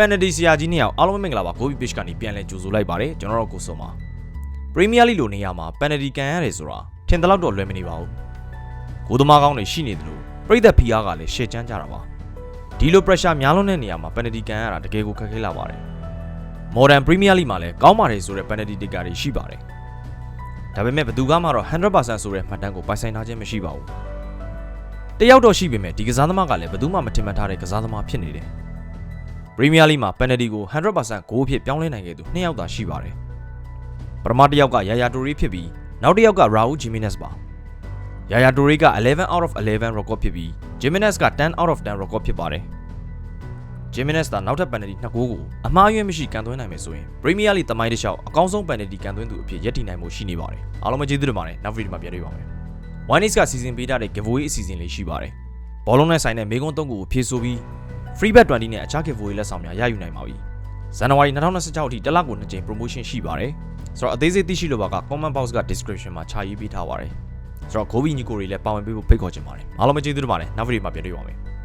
ပန်နတီဆရာကြီးနှစ်ယောက်အားလုံးပဲမင်္ဂလာပါ Gobi Page ကနေပြန်လဲကြိုဆိုလိုက်ပါတယ်ကျွန်တော်တို့ကိုစုံပါပရီးမီးယားလိလိုနေရာမှာပန်နတီကန်ရတယ်ဆိုတာထင်တယ်လို့တော့လွယ်မနေပါဘူးကိုသမားကောင်းတွေရှိနေတယ်လို့ပြည်သက်ဖီအားကလည်းရှေ့ချမ်းကြတာပါဒီလို pressure များလွန်းတဲ့နေရာမှာပန်နတီကန်ရတာတကယ်ကိုခက်ခဲလာပါတယ် Modern Premier League မှာလည်းကောင်းပါတယ်ဆိုတဲ့ penalty taker တွေရှိပါတယ်ဒါပေမဲ့ဘယ်သူကမှတော့100%ဆိုတဲ့မှတ်တမ်းကိုပိုင်ဆိုင်ထားခြင်းမရှိပါဘူးတယောက်တော့ရှိပေမဲ့ဒီကစားသမားကလည်းဘယ်သူမှမထင်မှတ်ထားတဲ့ကစားသမားဖြစ်နေတယ် ပရီးမီးယားလိမှာပန်နယ်တီကို100%ဂိုးအဖြစ်ပြောင်းလဲနိုင်ခဲ့သူနှစ်ယောက်သာရှိပါတယ်။ပထမတစ်ယောက်ကယာယာတိုရီဖြစ်ပြီးနောက်တစ်ယောက်ကရာဦးဂျီမီနက်စ်ပါ။ယာယာတိုရီက11 out of 11 record ဖြစ်ပြီးဂျီမီနက်စ်က10 out of 10 record ဖြစ်ပါတယ်။ဂျီမီနက်စ်ကနောက်ထပ်ပန်နယ်တီနှစ်ဂိုးကိုအမှားယွင်းမရှိကန်သွင်းနိုင်မယ်ဆိုရင်ပရီးမီးယားလိတမိုင်းတစ်လျှောက်အကောင်းဆုံးပန်နယ်တီကန်သွင်းသူအဖြစ်ရည်တည်နိုင်မှုရှိနေပါတယ်။အားလုံးပဲကျေးဇူးတင်ပါတယ်နောက်ဗီဒီယိုမှာပြန်တွေ့ပါမယ်။ Winex ကစီစဉ်ပေးထားတဲ့ giveaway အစီအစဉ်လေးရှိပါတယ်။ဘောလုံးနဲ့ဆိုင်တဲ့မေကွန်း၃ခုကိုဖြည့်ဆို့ပြီး free bet 20 နဲ့အခြား giveaway လက်ဆောင်များရယူနိုင်ပါပြီ။ဇန်နဝါရီ2026အထိတစ်လကို2ကြိမ် promotion ရှိပါတယ်။ဆိုတော့အသေးစိတ်သိရှိလိုပါက comment box က description မှာခြာရေးပေးထားပါတယ်။ဆိုတော့ Gobi ညီကိုတွေလည်းပါဝင်ပေးဖို့ဖိတ်ခေါ်ချင်ပါတယ်။အားလုံးပဲကျေးဇူးတင်ပါတယ်။နောက်ဗီဒီယိုမှာပြန်တွေ့ပါမယ်။